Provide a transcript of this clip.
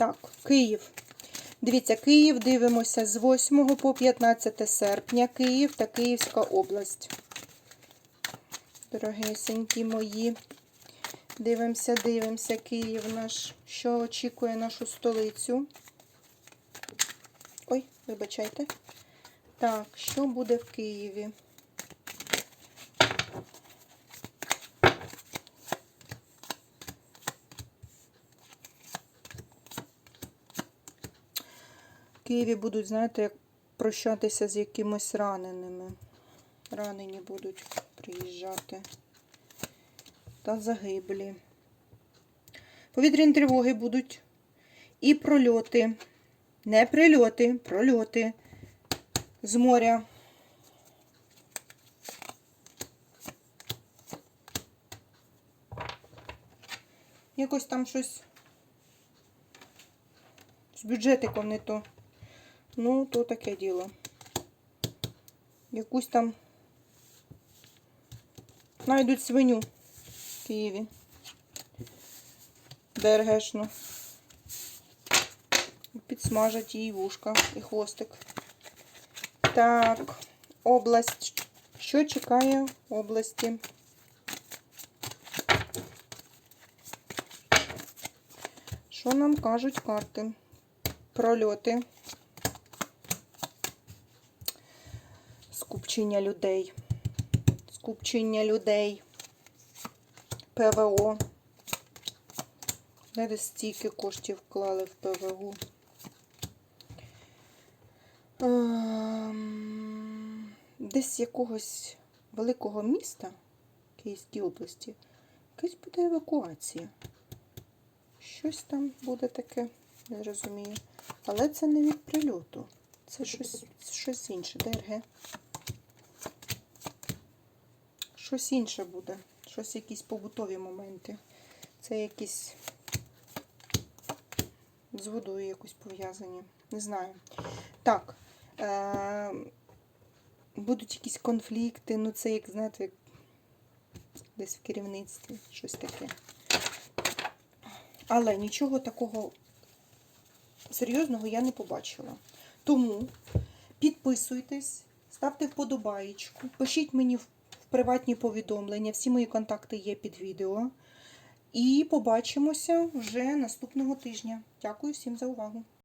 Так, Київ. Дивіться, Київ дивимося з 8 по 15 серпня. Київ та Київська область. Дорогесенькі мої. Дивимося, дивимося, Київ наш, що очікує нашу столицю. Ой, вибачайте. Так, що буде в Києві? Києві будуть, знаєте, як прощатися з якимось раненими. Ранені будуть приїжджати. Та загиблі. Повітряні тривоги будуть. І прольоти. Не прильоти, прольоти з моря. Якось там щось з бюджетиком не то. Ну, то таке діло. Якусь там знайдуть свиню в Києві. ДРГшну. Підсмажать їй вушка і хвостик. Так, область. Що чекає області? Що нам кажуть карти? Прольоти. Скупчення людей. Скупчення людей. ПВО. Де стільки коштів вклали в ПВО? Ем, Десь якогось великого міста Київській області якась буде евакуація. Щось там буде таке, не розумію. Але це не від прильоту. Це щось, щось інше. ДРГ. Щось інше буде. Щось якісь побутові моменти. Це якісь з водою якось пов'язані. Не знаю. Так. Е- будуть якісь конфлікти, ну це як, знаєте, як десь в керівництві, щось таке. Але нічого такого серйозного я не побачила. Тому підписуйтесь, ставте вподобаєчку, пишіть мені в приватні повідомлення. Всі мої контакти є під відео. І побачимося вже наступного тижня. Дякую всім за увагу!